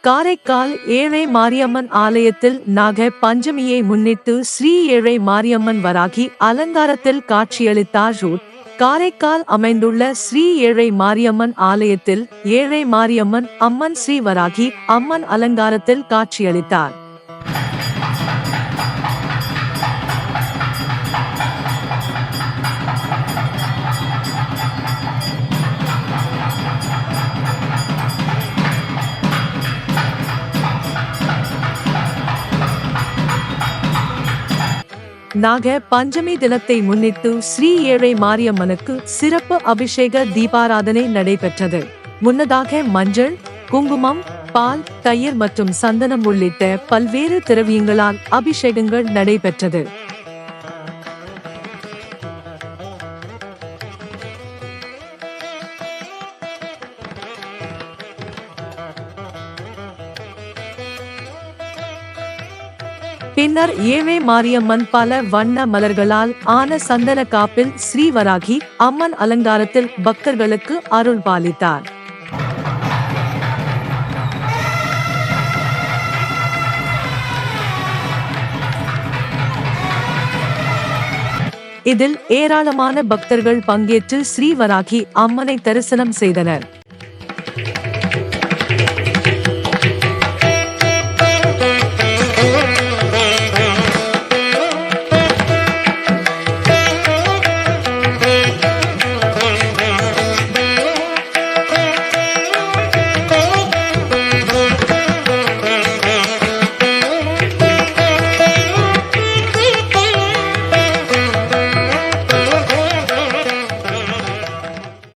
காரைக்கால் ஏழை மாரியம்மன் ஆலயத்தில் நாக பஞ்சமியை முன்னிட்டு ஸ்ரீ ஏழை மாரியம்மன் வராகி அலங்காரத்தில் காட்சியளித்தார் ரூட் காரைக்கால் அமைந்துள்ள ஸ்ரீ ஏழை மாரியம்மன் ஆலயத்தில் ஏழை மாரியம்மன் அம்மன் ஸ்ரீ வராகி அம்மன் அலங்காரத்தில் காட்சியளித்தார். நாக பஞ்சமி தினத்தை முன்னிட்டு ஸ்ரீ ஏழை மாரியம்மனுக்கு சிறப்பு அபிஷேக தீபாராதனை நடைபெற்றது. முன்னதாக மஞ்சள் குங்குமம் பால் தயிர் மற்றும் சந்தனம் உள்ளிட்ட பல்வேறு திரவியங்களால் அபிஷேகங்கள் நடைபெற்றது. பின்னர் ஏழை மாரியம்மன் பல வண்ண மலர்களால் ஆன சந்தன காப்பில் ஸ்ரீவராகி அம்மன் அலங்காரத்தில் பக்தர்களுக்கு அருள் பாலித்தார். இதில் ஏராளமான பக்தர்கள் பங்கேற்று ஸ்ரீவராகி அம்மனை தரிசனம் செய்தனர்.